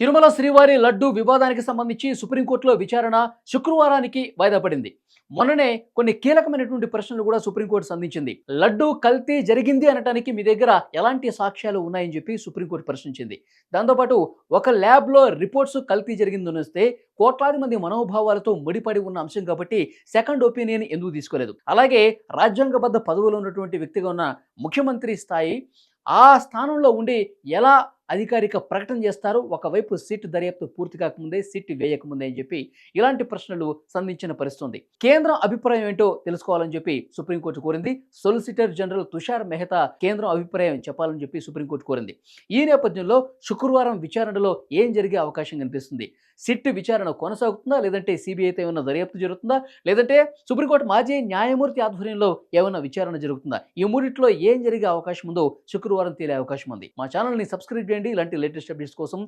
తిరుమల శ్రీవారి లడ్డు వివాదానికి సంబంధించి సుప్రీంకోర్టులో విచారణ శుక్రవారానికి వాయిదా పడింది. మొన్ననే కొన్ని కీలకమైనటువంటి ప్రశ్నలు కూడా సుప్రీంకోర్టు సంధించింది. లడ్డు కల్తీ జరిగింది అనటానికి మీ దగ్గర ఎలాంటి సాక్ష్యాలు ఉన్నాయని చెప్పి సుప్రీంకోర్టు ప్రశ్నించింది. దాంతోపాటు ఒక ల్యాబ్లో రిపోర్ట్స్ కల్తీ జరిగిందని వస్తే కోట్లాది మంది మనోభావాలతో ముడిపడి ఉన్న అంశం కాబట్టి సెకండ్ ఒపీనియన్ ఎందుకు తీసుకోలేదు. అలాగే రాజ్యాంగబద్ధ పదవులో ఉన్నటువంటి వ్యక్తిగా ఉన్న ముఖ్యమంత్రి స్థాయి ఆ స్థానంలో ఉండి ఎలా అధికారిక ప్రకటన చేస్తారు. ఒకవైపు సిట్ దర్యాప్తు పూర్తి కాకముందే సిట్ వేయకముందే అని చెప్పి ఇలాంటి ప్రశ్నలు సంధించిన పరిస్థితుంది కేంద్రం అభిప్రాయం ఏంటో తెలుసుకోవాలని చెప్పి సుప్రీంకోర్టు కోరింది. సొలిసిటర్ జనరల్ తుషార్ మెహతా కేంద్రం అభిప్రాయం చెప్పాలని చెప్పి సుప్రీంకోర్టు కోరింది. ఈ నేపథ్యంలో శుక్రవారం విచారణలో ఏం జరిగే అవకాశం కనిపిస్తుంది? సిట్ విచారణ కొనసాగుతుందా? లేదంటే సిబిఐతో ఏమైనా దర్యాప్తు జరుగుతుందా? లేదంటే సుప్రీంకోర్టు మాజీ న్యాయమూర్తి ఆధ్వర్యంలో ఏమైనా విచారణ జరుగుతుందా? ఈ మూడిట్లో ఏం జరిగే అవకాశం ఉందో శుక్రవారం తేలే అవకాశం ఉంది. మా ఛానల్ని సబ్స్క్రైబ్ చేయండి. ఇలాంటి లేటెస్ట్ అప్డేట్స్ కోసం